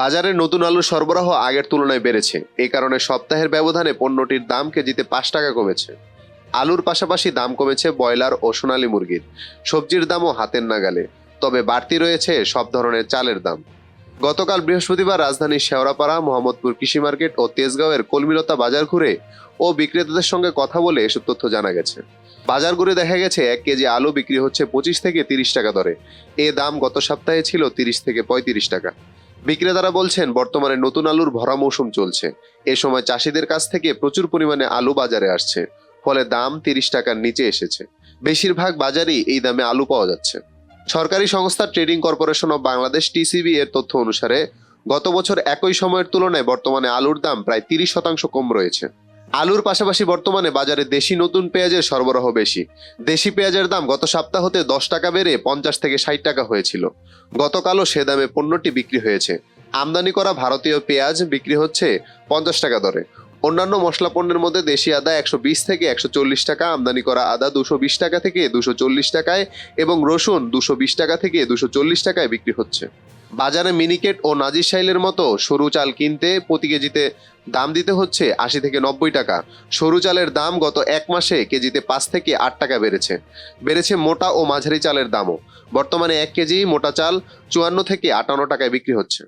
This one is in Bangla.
বাজারে নতুন আলুর সরবরাহ আগের তুলনায় বেড়েছে। এই কারণে সপ্তাহের ব্যবধানে পণ্যটির দাম কেজিতে পাঁচ টাকা কমেছে। আলুর পাশাপাশি দাম কমেছে ব্রয়লার ও সোনালী মুরগির। সবজির দামও হাতের নাগালে। তবে বাড়তি রয়েছে সব ধরনের চালের দাম। গতকাল বৃহস্পতিবার রাজধানীর শেওড়াপাড়া, মোহাম্মদপুর কৃষি মার্কেট ও তেজগাঁওয়ের কলমিলতা বাজার ঘুরে ও বিক্রেতাদের সঙ্গে কথা বলে এসব তথ্য জানা গেছে। বাজার ঘুরে দেখা গেছে, এক কেজি আলু বিক্রি হচ্ছে পঁচিশ থেকে তিরিশ টাকা দরে। এ দাম গত সপ্তাহে ছিল তিরিশ থেকে পঁয়ত্রিশ টাকা। বিক্রেতারা বলছেন, বর্তমানে নতুন আলুর ভরা মৌসুম চলছে। এ সময় চাষিদের কাছ থেকে প্রচুর পরিমাণে আলু বাজারে আসছে। ফলে দাম তিরিশ টাকার নিচে এসেছে। বেশিরভাগ বাজারেই এই দামে আলু পাওয়া যাচ্ছে। সরকারি সংস্থা trading corporation of Bangladesh TCB এর তথ্য অনুসারে, গত বছর একই সময়ের তুলনায় বর্তমানে আলুর দাম প্রায় তিরিশ শতাংশ কম রয়েছে। আলুর পাশাপাশি বর্তমানে বাজারে দেশি নতুন পেঁয়াজের সরবরাহ বেশি। দেশি পেঁয়াজের দাম গত সপ্তাহতে দশ টাকা বেড়ে পঞ্চাশ থেকে ষাট টাকা হয়েছিল। গতকালও সে দামে পণ্যটি বিক্রি হয়েছে। আমদানি করা ভারতীয় পেঁয়াজ বিক্রি হচ্ছে পঞ্চাশ টাকা দরে। অন্যান্য মশলা পণ্যের মধ্যে দেশি আদা একশো বিশ থেকে একশো চল্লিশ টাকা, আমদানি করা আদা দুশো বিশ টাকা থেকে দুশো চল্লিশ টাকায় এবং রসুন দুশো বিশ টাকা থেকে দুশো চল্লিশ টাকায় বিক্রি হচ্ছে। বাজারে মিনিকেট ও নাজির শাইলের মতো সরু চাল কিনতে প্রতি কেজিতে দাম দিতে হচ্ছে আশি থেকে নব্বই টাকা। সরু চালের দাম গত এক মাসে কেজিতে পাঁচ থেকে আট টাকা বেড়েছে। বেড়েছে মোটা ও মাঝারি চালের দামও। বর্তমানে এক কেজি মোটা চাল চুয়ান্ন থেকে আটান্ন টাকায় বিক্রি হচ্ছে।